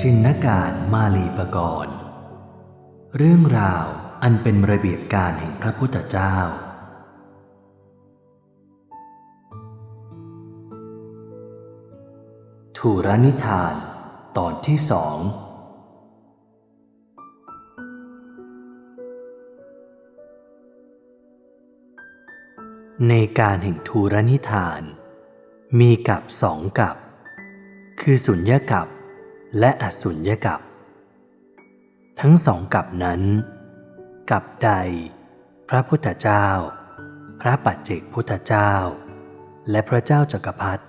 ชินนการมาลีปกรณ์เรื่องราวอันเป็นระเบียบการแห่งพระพุทธเจ้า ถูรนิทานตอนที่สองในการแห่งทูรนิทาน มีกับสองกับ คือสุญญกับ และอสุญญกับ ทั้งสองกับนั้น กับใด พระพุทธเจ้า พระปัจเจกพุทธเจ้า และพระเจ้าจักรพรรดิ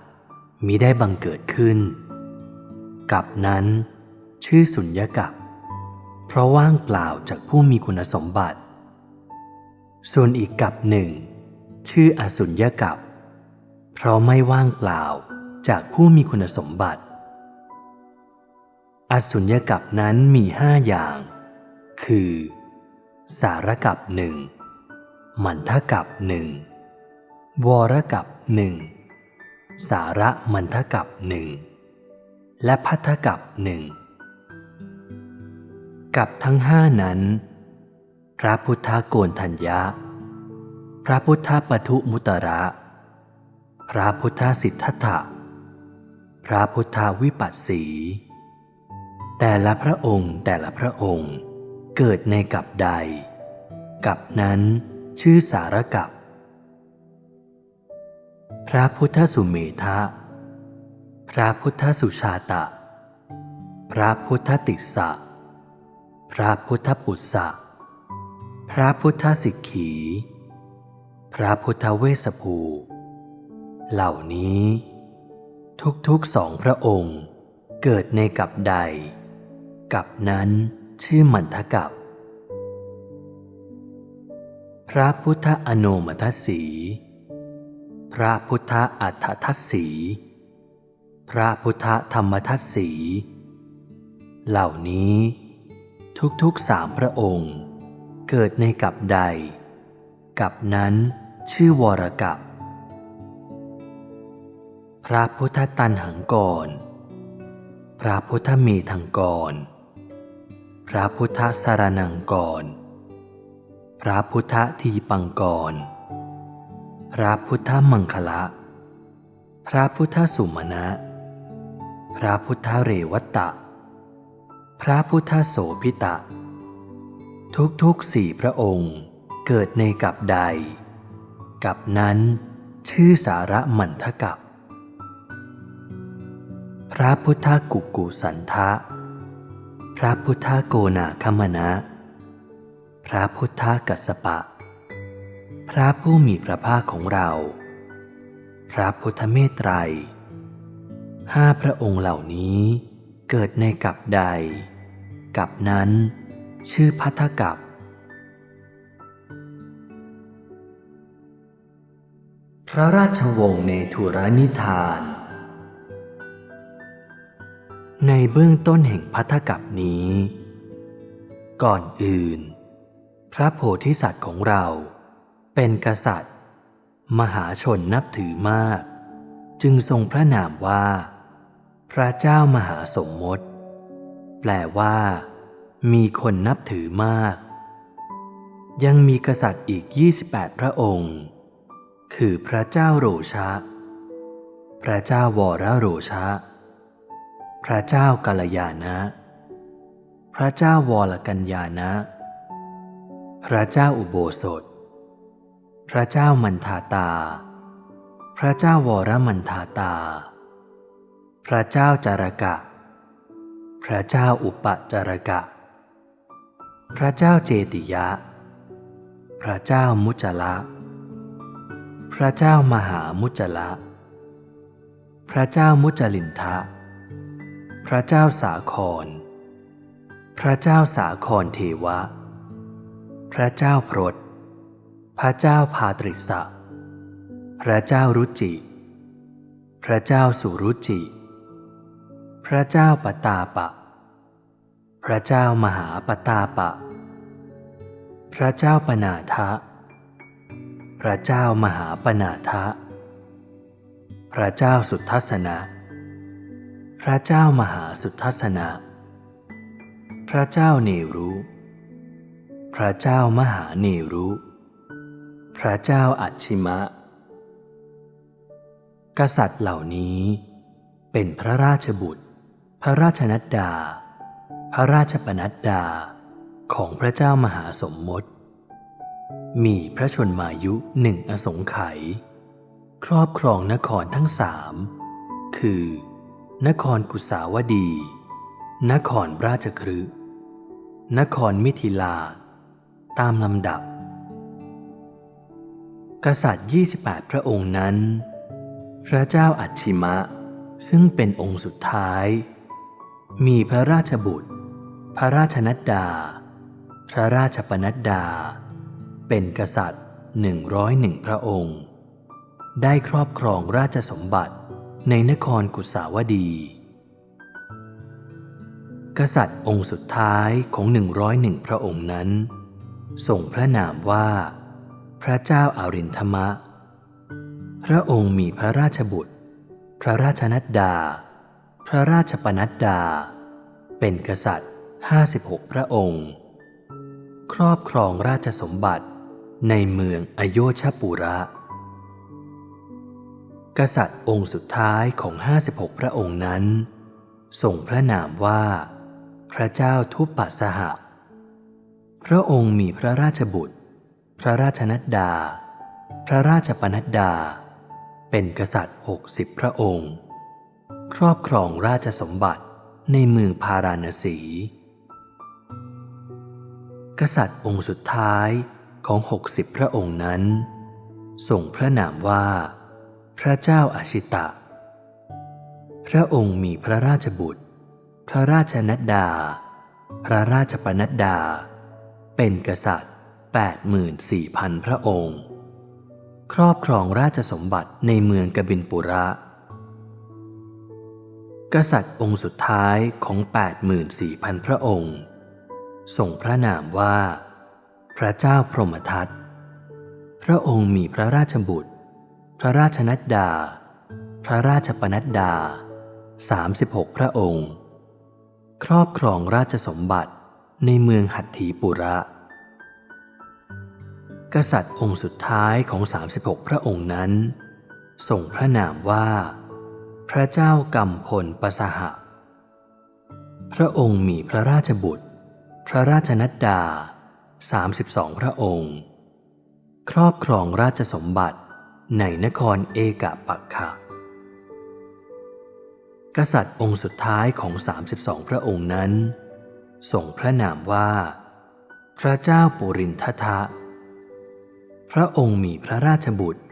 มิได้บังเกิดขึ้น กับนั้น ชื่อสุญญกับ เพราะว่างเปล่าจากผู้มีคุณสมบัติ ส่วนอีกกับหนึ่ง ชื่ออสุญญกับ เพราะไม่ว่างเปล่าจากผู้มีคุณสมบัติ อสุญญกับนั้นมีห้าอย่าง คือ สารกับหนึ่งมันทกับหนึ่งวรกับหนึ่งสาระมันทกับหนึ่งและพัทธกับหนึ่งกับทั้งห้านั้น พระพุทธโกนทัญญะ พระพุทธปทุมุตระ พระพุทธสิทธัตถะพระพุทธวิปัสสี แต่ละพระองค์แต่ละพระองค์เกิดในกับใด กับนั้นชื่อสารกับ พระพุทธสุเมธะ พระพุทธสุชาตะ พระพุทธติสสะพระพุทธปุสสะพระพุทธสิกขี พระพุทธเวสภู เหล่านี้ ทุกๆสองพระองค์เกิดในกับใด กับนั้นชื่อมันทกับ พระพุทธอโนมัทสี พระพุทธอัฏฐทัสสี พระพุทธธรรมทัสสี เหล่านี้ทุกๆสามพระองค์ เกิดในกับใด กับนั้นชื่อวรกับ พระพุทธตันหังกร พระพุทธเมธังกร พระพุทธสารนังกร พระพุทธทีปังกร พระพุทธมังคละ พระพุทธสุมาณะ พระพุทธเรวัตตะ พระพุทธโสพิตะ ทุกๆสี่พระองค์เกิดในกับใด กับนั้นชื่อสาระมันทกับ พระพุทธกุกุสันทะ พระพุทธโกนาคมณะพระพุทธกัสสปะ พระผู้มีพระภาคของเรา พระพุทธเมตไตรห้าพระองค์เหล่านี้เกิดในกับใด กับนั้น ชื่อพัทธกับพระราชวงศ์ในทุรนิทาน ในเบื้องต้นแห่งพัทธกับนี้ ก่อนอื่น พระโพธิสัตว์ของเรา เป็นกษัตริย์ มหาชนนับถือมาก จึงทรงพระนามว่า พระเจ้ามหาสมมติ แปลว่า มีคนนับถือมาก ยังมีกษัตริย์อีก 28 พระองค์ คือพระเจ้าโรชะ พระเจ้าวรโรชะ พระเจ้ากัลยานะ พระเจ้าวรกัญญานะ พระเจ้าอุโบสถ พระเจ้ามันทาตา พระเจ้าวรมันทาตา พระเจ้าจารกะ พระเจ้าอุปจารกะ พระเจ้าเจติยะ พระเจ้ามุจละ พระเจ้ามหามุจละ พระเจ้ามุจลินทะ พระเจ้าสาคร พระเจ้าสาครเทวะ พระเจ้าพรตพระเจ้าพาตริสะ พระเจ้ารุจิ พระเจ้าสุรุจิ พระเจ้าปตาปะ พระเจ้ามหาปตาปะ พระเจ้าปนาทะ พระเจ้ามหาปนาทะ พระเจ้าสุทัศนะ พระเจ้ามหาสุทัศนะ พระเจ้าเนรุพระเจ้ามหาเนรุ พระเจ้าอัจฉิมะ กษัตริย์เหล่านี้เป็นพระราชบุตร พระราชนัดดา พระราชปนัดดาของพระเจ้ามหาสมมติ มีพระชนมายุหนึ่งอสงไขยครอบครองนครทั้งสามคือ นครกุสาวดี นครราชครืนครมิถิลา ตามลำดับ กษัตริย์ 28 พระองค์นั้น พระเจ้าอัจฉิมะ ซึ่งเป็นองค์สุดท้าย มีพระราชบุตร พระราชนัดดา พระราชปนัดดา เป็นกษัตริย์หนึ่งร้อยหนึ่งพระองค์ ได้ครอบครองราชสมบัติ ในนครกุสาวดี กษัตริย์องค์สุดท้ายของหนึ่งร้อยหนึ่งพระองค์นั้นส่งพระนามว่า พระเจ้าอารินธมะ พระองค์มีพระราชบุตร พระราชนัดดา พระราชปนัดดา เป็นกษัตริย์ห้าสิบหกพระองค์ ครอบครองราชสมบัติในเมืองอโยชปุระ กษัตริย์องค์สุดท้ายของห้าสิบหกพระองค์นั้นส่งพระนามว่า พระเจ้าทุปปัสหะ พระองค์มีพระราชบุตร พระราชนัดดา พระราชปนัดดา เป็นกษัตริย์หกสิบพระองค์ ครอบครองราชสมบัติในเมืองพาราณสี กษัตริย์องค์สุดท้ายของหกสิบพระองค์นั้นส่งพระนามว่า พระเจ้าอาชิตะ พระองค์มีพระราชบุตร พระราชนัดดา พระราชปนัดดา เป็นกษัตริย์ 84,000 พระองค์ ครอบครองราชสมบัติในเมืองกบินปุระ กษัตริย์องค์สุดท้ายของ 84,000 พระองค์ส่งพระนามว่า พระเจ้าพรหมทัต พระองค์มีพระราชบุตร พระราชนัดดา พระราชปนัดดา 36 พระองค์ ครอบครองราชสมบัติในเมืองหัตถีปุระ กษัตริย์องค์สุดท้ายของ 36 พระองค์นั้น ส่งพระนามว่า พระเจ้ากัมพลปสหะ พระองค์มีพระราชบุตร พระราชนัดดา 32 พระองค์ ครอบครองราชสมบัติ ในนครเอกปักขะกษัตริย์องค์สุดท้ายของ 32 พระองค์นั้นส่งพระนามว่า พระเจ้าปุรินททะ พระองค์มีพระราชบุตร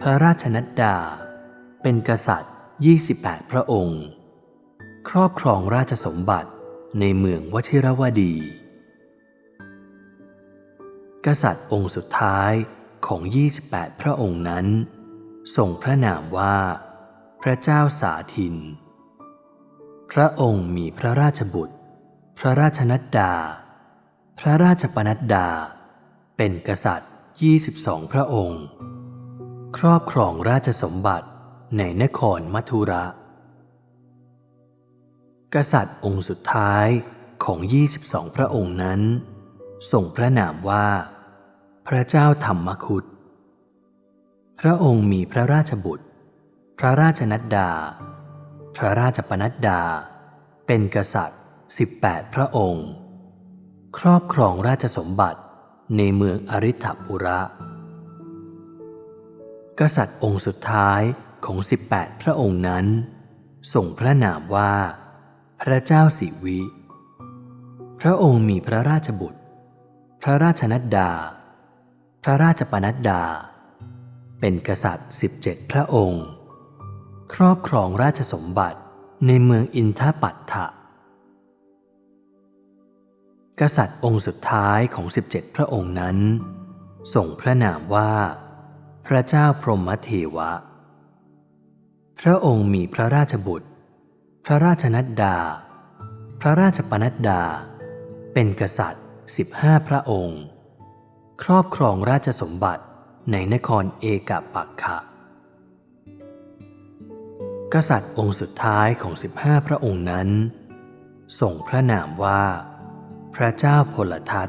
พระราชนัดดา เป็นกษัตริย์ 28 พระองค์ ครอบครองราชสมบัติในเมืองวชิรวดี กษัตริย์องค์สุดท้าย ของ 28 พระองค์นั้นส่งพระนามว่า พระเจ้าสาธิน พระองค์มีพระราชบุตร พระราชนัดดา พระราชปนัดดา เป็นกษัตริย์ 22 พระองค์ ครอบครองราชสมบัติในนครมัทุระ กษัตริย์องค์สุดท้ายของ 22 พระองค์นั้นส่งพระนามว่า พระเจ้าธรรมคุตพระองค์มีพระราชบุตร พระราชนัดดา พระราชปนัดดา เป็นกษัตริย์ 18 พระองค์ ครอบครองราชสมบัติในเมืองอริ t ปุระ กษัตริย์องค์สุดท้ายของ 18 พระองค์นั้นส่งพระนามว่า พระเจ้าสิวิ พระองค์มีพระราชบุตร พระราชนัดดา พระราชปนัดดา เป็นกษัตริย์ 17 พระองค์ ครอบครองราชสมบัติในเมืองอินทปัตถะกษัตริย์องค์สุดท้ายของ 17 พระองค์นั้น ส่งพระนามว่า พระเจ้าพรหมเทวะ พระองค์มีพระราชบุตร พระราชนัดดา พระราชปนัดดา เป็นกษัตริย์ 15 พระองค์ ครอบครองราชสมบัติในนครเอกปักขะ กษัตริย์องค์สุดท้ายของ 15 พระองค์นั้นส่งพระนามว่า พระเจ้าพลทัต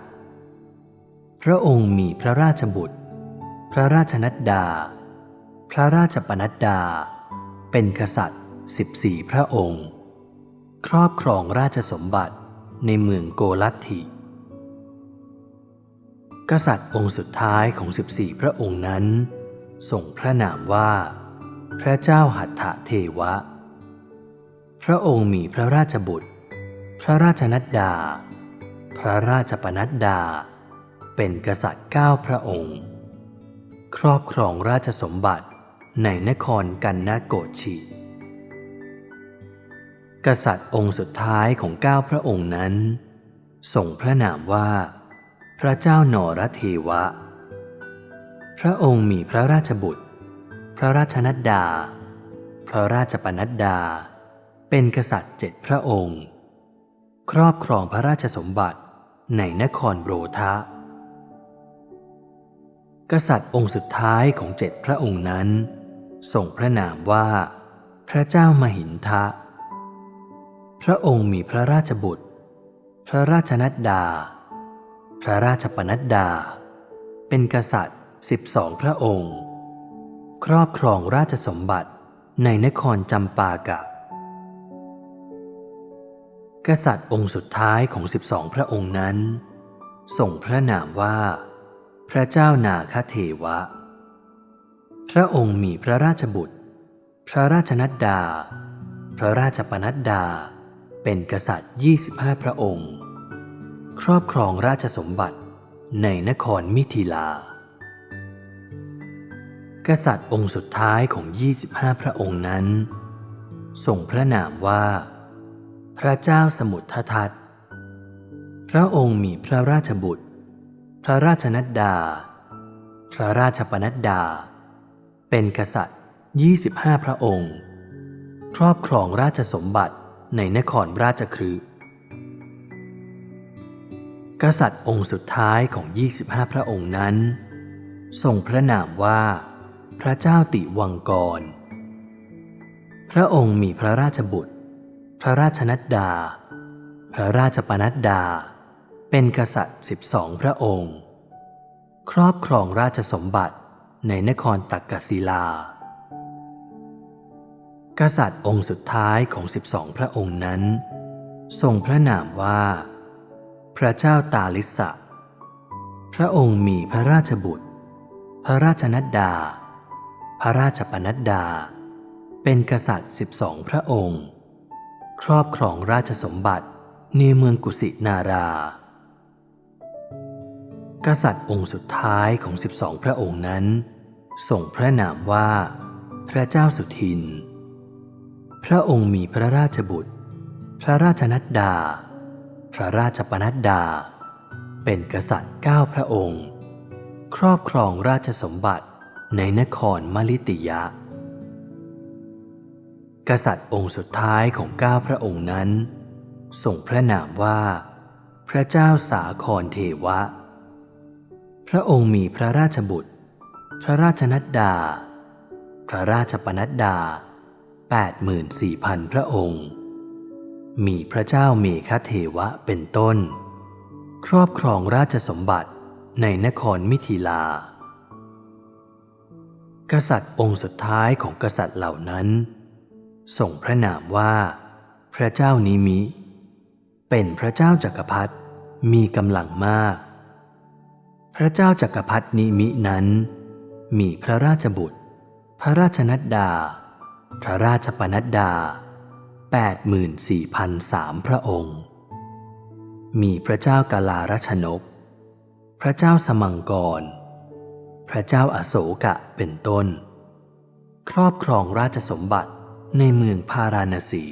พระองค์มีพระราชบุตร พระราชนัดดา พระราชปนัดดา เป็นกษัตริย์สิบสี่พระองค์ ครอบครองราชสมบัติในเมืองโกลัตถิ กษัตริย์องค์สุดท้ายของสิบสี่พระองค์นั้นส่งพระนามว่า พระเจ้าหัตถเทวะ พระองค์มีพระราชบุตร พระราชนัดดา พระราชปนัดดา เป็นกษัตริย์เก้าพระองค์ ครอบครองราชสมบัติในนครกันนาโกชิ กษัตริย์องค์สุดท้ายของเก้าพระองค์นั้นส่งพระนามว่า พระเจ้านรเทวะ พระองค์มีพระราชบุตร พระราชนัดดา พระราชปนัดดา เป็นกษัตริย์เจ็ดพระองค์ ครอบครองพระราชสมบัติในนครโบรทะ กษัตริย์องค์สุดท้ายของเจ็ดพระองค์นั้นส่งพระนามว่า พระเจ้ามหินทะ พระองค์มีพระราชบุตร พระราชนัดดา พระราชปนัดดา เป็นกษัตริย์สิบสองพระองค์ ครอบครองราชสมบัติในนครจำปากะ กษัตริย์องค์สุดท้ายของสิบสองพระองค์นั้น ส่งพระนามว่า พระเจ้านาคเทวะ พระองค์มีพระราชบุตร พระราชนัดดา พระราชปนัดดา เป็นกษัตริย์ 25 พระองค์ ครอบครองราชสมบัติในนครมิถิลา กษัตริย์องค์สุดท้ายของ 25 พระองค์นั้นส่งพระนามว่า พระเจ้าสมุทรทัตพระองค์มีพระราชบุตร พระราชนัดดา พระราชปนัดดา เป็นกษัตริย์ 25 พระองค์ ครอบครองราชสมบัติในนครราชครื กษัตริย์องค์สุดท้ายของ 25 พระองค์นั้น ทรงพระนามว่า พระเจ้าติวังกร พระองค์มีพระราชบุตร พระราชนัดดา พระราชปนัดดา เป็นกษัตริย์ 12 พระองค์ ครอบครองราชสมบัติในนครตักกศิลา กษัตริย์องค์สุดท้ายของ 12 พระองค์นั้น ทรงพระนามว่า พระเจ้าตาลิสะ พระองค์มีพระราชบุตร พระราชนัดดา พระราชปนัดดา เป็นกษัตริย์12พระองค์ ครอบครองราชสมบัติในเมืองกุสินารา กษัตริย์องค์สุดท้ายของ12พระองค์นั้นส่งพระนามว่า พระเจ้าสุทิน พระองค์มีพระราชบุตร พระราชนัดดา พระราชปนัดดา เป็นกษัตริย์เก้าพระองค์ ครอบครองราชสมบัติในนครมลิติยะ กษัตริย์องค์สุดท้ายของเก้าพระองค์นั้นส่งพระนามว่า พระเจ้าสาครเทวะ พระองค์มีพระราชบุตร พระราชนัดดา พระราชปนัดดา 84,000 พระองค์ มีพระเจ้าเมฆเทวะเป็นต้น ครอบครองราชสมบัติในนครมิถิลา กษัตริย์องค์สุดท้ายของกษัตริย์เหล่านั้น ส่งพระนามว่า พระเจ้านิมิ เป็นพระเจ้าจักรพรรดิมีกำลังมาก พระเจ้าจักรพรรดินิมินั้น มีพระราชบุตร พระราชนัดดา พระราชปนัดดา 84,003 พระองค์ มีพระเจ้ากาลารชนก พระเจ้าสมังกร พระเจ้าอาโศกะเป็นต้น ครอบครองราชสมบัติในเมืองพาราณสี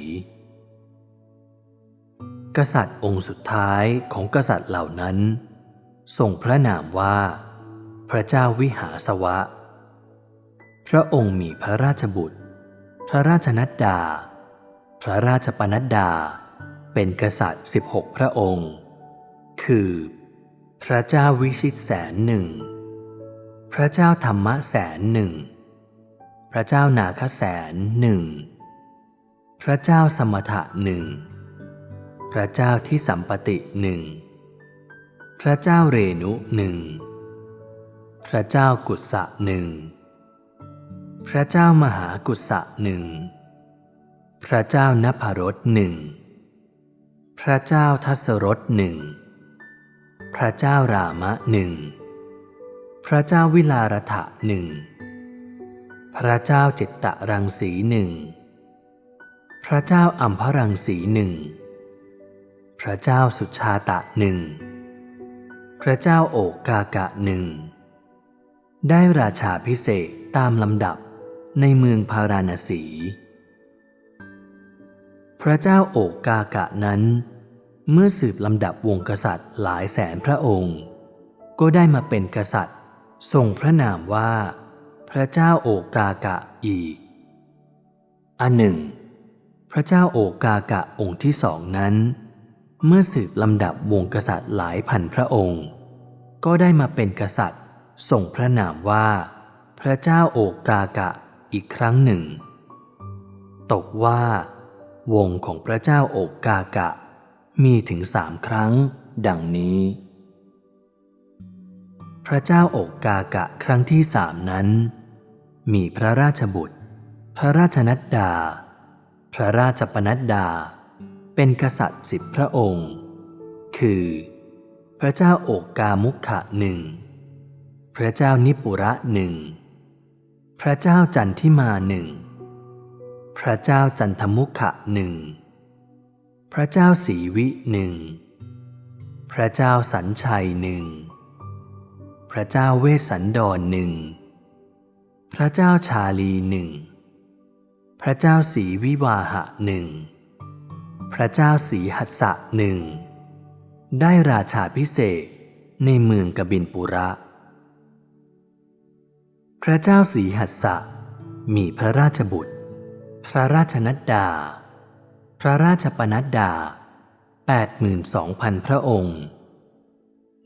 กษัตริย์องค์สุดท้ายของกษัตริย์เหล่านั้นส่งพระนามว่า พระเจ้าวิหาสวะ พระองค์มีพระราชบุตร พระราชนัดดา พระราชปนัดดา เป็นกษัตริย์ 16 พระองค์ คือ พระเจ้าวิชิตแสนหนึ่ง พระเจ้าธรรมะแสนหนึ่ง พระเจ้านาคแสนหนึ่ง พระเจ้าสมถะหนึ่ง พระเจ้าที่สัมปติหนึ่ง พระเจ้าเรนุหนึ่ง พระเจ้ากุศะหนึ่ง พระเจ้ามหากุศะหนึ่ง พระเจ้านภรสหนึ่งพระเจ้าทัศรสหนึ่งพระเจ้ารามะหนึ่งพระเจ้าวิลารถะหนึ่งพระเจ้าจิตตะรังสีหนึ่งพระเจ้าอัมพรังสีหนึ่งพระเจ้าสุชาตะหนึ่งพระเจ้าโอกกากะหนึ่งได้ราชาพิเศษตามลำดับในเมืองพาราณสี พระเจ้าโอกกากะนั้น เมื่อสืบลำดับวงกษัตริย์หลายแสนพระองค์ ก็ได้มาเป็นกษัตริย์ทรงพระนามว่า พระเจ้าโอกากะอีก อันหนึ่ง พระเจ้าโอกากะองค์ที่สองนั้น เมื่อสืบลำดับวงกษัตริย์หลายพันพระองค์ ก็ได้มาเป็นกษัตริย์ทรงพระนามว่า พระเจ้าโอกากะอีกครั้งหนึ่ง ตกว่า วงของพระเจ้าโอกากะ มีถึงสามครั้ง ดังนี้ พระเจ้าโอกากะครั้งที่สามนั้น มีพระราชบุตร พระราชนัดดา พระราชปนัดดา เป็นกษัตริย์สิบพระองค์ คือ พระเจ้าโอกกามุขะหนึ่งพระเจ้านิปุระหนึ่งพระเจ้าจันทิมาหนึ่ง พระเจ้าจันทมุขะหนึ่งพระเจ้าสีวิหนึ่งพระเจ้าสัญชัยหนึ่งพระเจ้าเวสสันดรหนึ่งพระเจ้าชาลีหนึ่งพระเจ้าสีวิวาหะหนึ่งพระเจ้าสีหัสะหนึ่งได้ราชาพิเศษในเมืองกบินปุระ พระเจ้าสีหัสสะมีพระราชบุตร พระราชนัดดา พระราชปนัดดา 82,000 พระองค์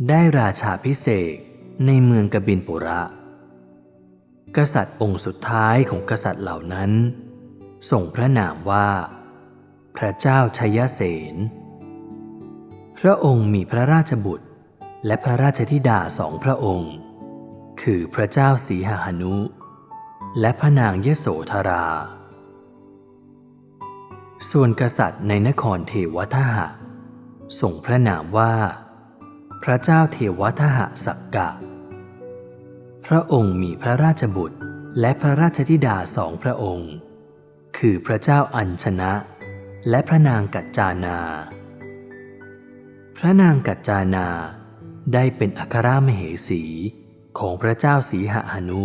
ได้ราชาพิเศษในเมืองกบินปุระ กษัตริย์องค์สุดท้ายของกษัตริย์เหล่านั้นส่งพระนามว่า พระเจ้าชยเสน พระองค์มีพระราชบุตรและพระราชธิดาสองพระองค์ คือพระเจ้าสีหหนุ และพระนางเยโสธรา ส่วนกษัตริย์ในนครเทวทหะส่งพระนามว่า พระเจ้าเทวทหะสักกะ พระองค์มีพระราชบุตรและพระราชธิดาสองพระองค์ คือพระเจ้าอัญชนะ และพระนางกัจจานา พระนางกัจจานาได้เป็นอัครมเหสีของพระเจ้าสีหหนุ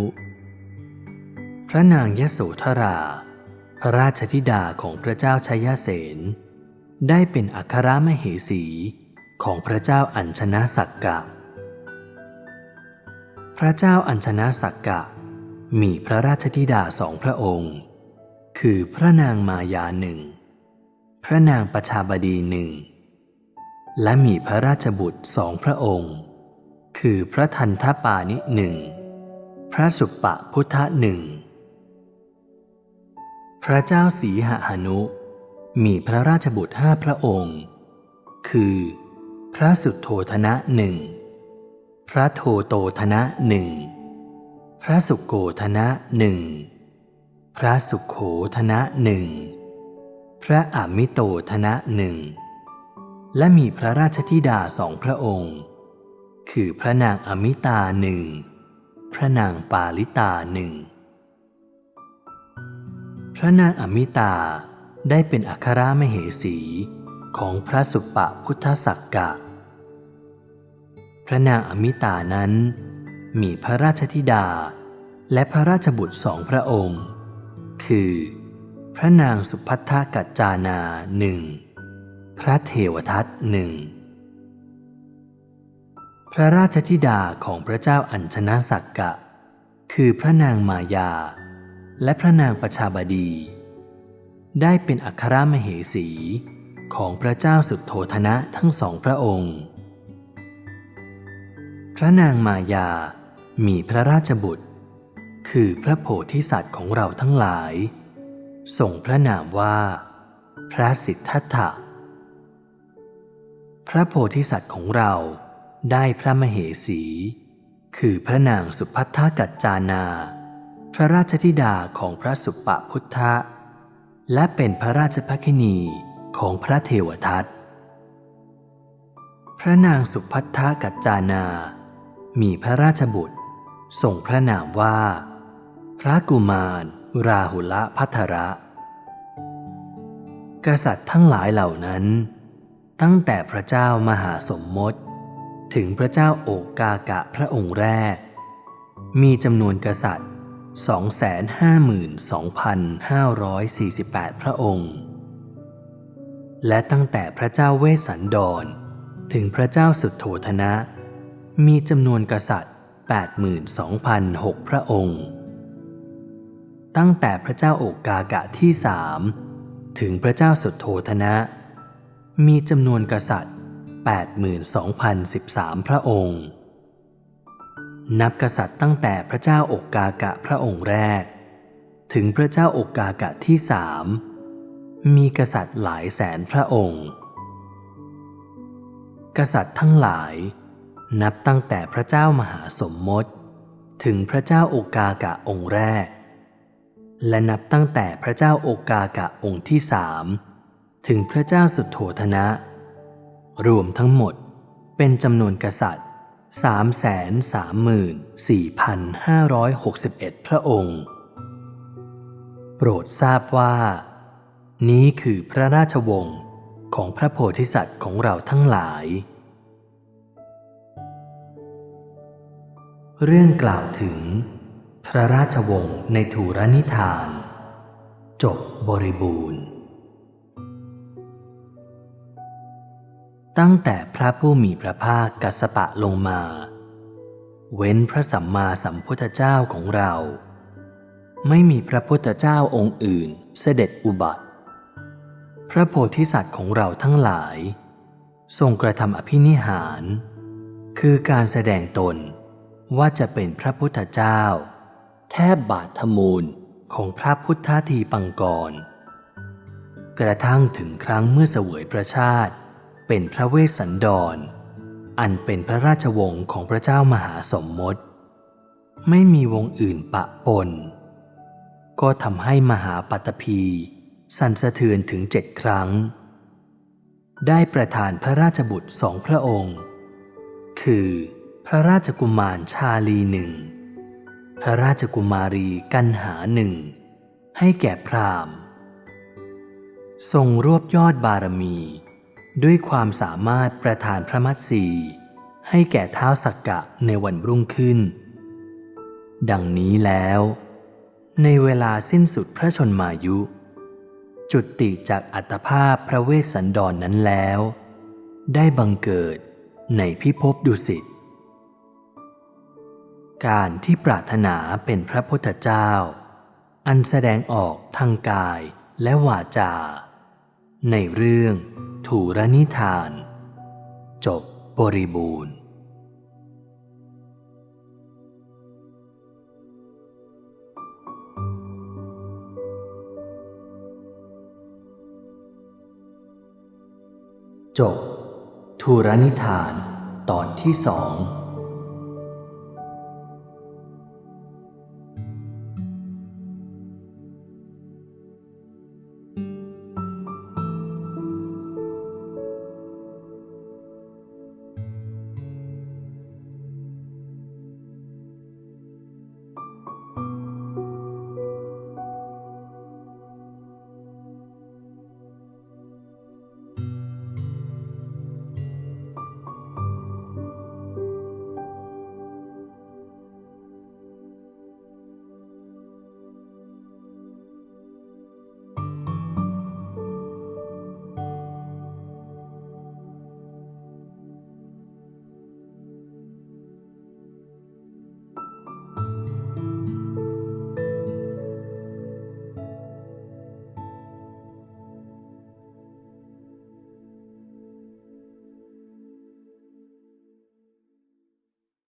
พระนางยโสธรา พระราชธิดาของพระเจ้าชยเสน ได้เป็นอัครมเหสีของพระเจ้าอัญชนะสักกะ พระเจ้าอัญชนะสักกะ มีพระราชธิดาสองพระองค์ คือพระนางมายาหนึ่ง พระนางประชาบดีหนึ่ง และมีพระราชบุตรสองพระองค์ คือพระทันทปานิหนึ่ง พระสุปปะพุทธหนึ่ง พระเจ้าสีหหนุ มีพระราชบุตรห้าพระองค์ คือ พระสุโธธนะหนึ่งพระโทโตธนะหนึ่งพระสุโกธนะหนึ่งพระสุขโขธนะหนึ่งพระอามิโตธนะหนึ่งและมีพระราชธิดาสองพระองค์ คือพระนางอมิตาหนึ่งพระนางปาลิตาหนึ่ง พระนางอมิตาได้เป็นอัครมเหสีของพระสุปปะพุทธสักกะ พระนางอมิตานั้น มีพระราชธิดาและพระราชบุตรสองพระองค์ คือ พระนางสุพัทธกัจจานาหนึ่งพระเทวทัตหนึ่งพระราชธิดาของพระเจ้าอัญชนะสักกะ คือพระนางมายา และพระนางประชาบดี ได้เป็นอัครมเหสี ของพระเจ้าสุดโทธนะทั้งสองพระองค์ พระนางมายา มีพระราชบุตร คือพระโพธิสัตว์ของเราทั้งหลาย ส่งพระนามว่า พระสิทธัตถะ พระโพธิสัตว์ของเราได้พระมเหสี คือพระนางสุพัทธกัจจานา ระราชธิดาของพระสุปพุทธะ และเป็นพระราชภคินีของพระเทวทัต พระนางสุพัทธกัจจานา มีพระราชบุตรส่งพระนามว่า พระกุมาร ราหุลพัทระ กษัตริย์ทั้งหลายเหล่านั้น ตั้งแต่พระเจ้ามหาสมมติถึงพระเจ้าโอกากะพระองค์แรก มีจำนวนกษัตริย์ 252,548 พระองค์ และตั้งแต่พระเจ้าเวสสันดร ถึงพระเจ้าสุดโธธนะ มีจำนวนกษัตริย์ 82,006 พระองค์ ตั้งแต่พระเจ้าโอกากะที่สามถึงพระเจ้าสุดโธธนะ มีจำนวนกษัตริย์ 82,013 พระองค์ นับกษัตริย์ตั้งแต่พระเจ้าโอกกากะพระองค์แรก ถึงพระเจ้าโอกกากะที่สามมีกษัตริย์หลายแสนพระองค์ กษัตริย์ทั้งหลาย นับตั้งแต่พระเจ้ามหาสมมติ ถึงพระเจ้าโอกากะองค์แรก และนับตั้งแต่พระเจ้าโอกากะองค์ที่สามถึงพระเจ้าสุดโธธนะ รวมทั้งหมดเป็นจำนวนกษัตริย์ 334,561 พระองค์ โปรดทราบว่า นี้คือพระราชวงศ์ของพระโพธิสัตว์ของเราทั้งหลาย เรื่องกล่าวถึง พระราชวงศ์ในทูรนิทาน จบบริบูรณ์ ตั้งแต่พระผู้มีพระภาคกัสสปะลงมา เว้นพระสัมมาสัมพุทธเจ้าของเรา ไม่มีพระพุทธเจ้าองค์อื่นเสด็จอุบัติ พระโพธิสัตว์ของเราทั้งหลาย ทรงกระทำอภินิหาร คือการแสดงตนว่าจะเป็นพระพุทธเจ้า แทบบาทธมูลของพระพุทธทีปังกร กระทั่งถึงครั้งเมื่อเสวยพระชาติ เป็นพระเวสสันดร อันเป็นพระราชวงศ์ของพระเจ้ามหาสมมติ ไม่มีวงอื่นปะปน ก็ทำให้มหาปัตตภีสั่นสะเทือนถึงเจ็ดครั้ง ได้ประทานพระราชบุตรสองพระองค์ คือ พระราชกุมารชาลีหนึ่ง พระราชกุมารีกันหาหนึ่ง ให้แก่พราหมณ์ ทรงรวบยอดบารมี ด้วยความสามารถประทานพระมัตสีให้แก่เท้าสักกะในวันรุ่งขึ้น ดังนี้แล้ว ในเวลาสิ้นสุดพระชนมายุ จุติจากอัตภาพพระเวสสันดรนนั้นแล้ว ได้บังเกิดในพิภพดุสิตการที่ปรารถนาเป็นพระพุทธเจ้า อันแสดงออกทางกายและวาจา ในเรื่อง ถูรนิทาน จบบริบูรณ์ จบทูรนิทานตอนที่สอง